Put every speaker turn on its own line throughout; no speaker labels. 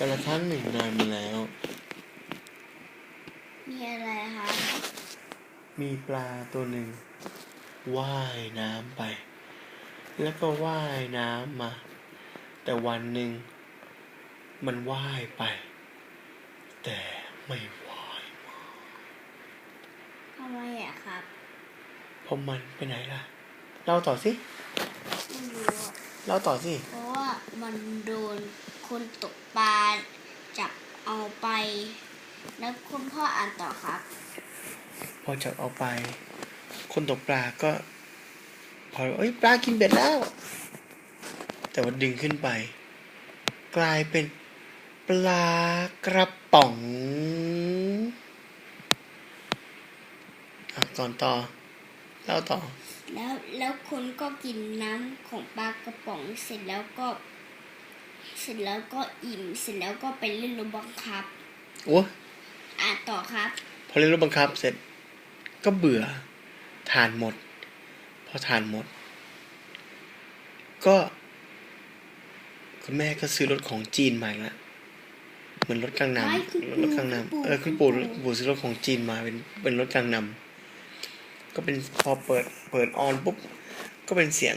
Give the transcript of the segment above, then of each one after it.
กาละครั้งหนึ่งนานมาแล้ว
มีอะไรคะ
มีปลาตัวหนึ่งว่ายน้ำไป แล้วก็ว่ายน้ำมา แต่วันหนึ่ง มันว่ายไป แต่ไม่ว่ายมา
ทำไมอะครับ
เพราะมันไปไหนล่ะเล่าต่อสิ
ไม่รู้อะ
เล่าต่อสิ
เพราะว่ามันโดนคนตกปลาจับเอาไป แล้วคุณพ่ออ่านต่อครับ
พอจับเอาไป คนตกปลาก็ พอเอ้ยปลากินเบ็ดแล้ว แต่ว่าดึงขึ้นไป กลายเป็นปลากระป๋องอะก่อนต่อเล่าต่อ
แล้วแล้วคนก็กินน้ำของปลากระป๋องเสร็จแล้วก็ เสร็จแล้วก็อิ่มเสร็จแล้วก็ไปเล่นรถบังคับ
โอ้
อ่าน ต่อครับ
พอเล่นรถบังคับเสร็จก็เบื่อทานหมด พอทานหมด ก็ คุณแม่ก็ซื้อรถของจีนมาอีกแล้วเหมือนรถกลางน
ไม่คุณำปู่
รถกลางนำเออคุณปู่คุณปู่ซื้อรถของจีนมาเป็นเป็นรถกลางนำก็เป็นพอเปิดเปิดออนปุ๊บก็เป็นเสียง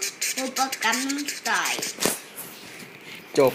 กำน้ำสไตล์
จบ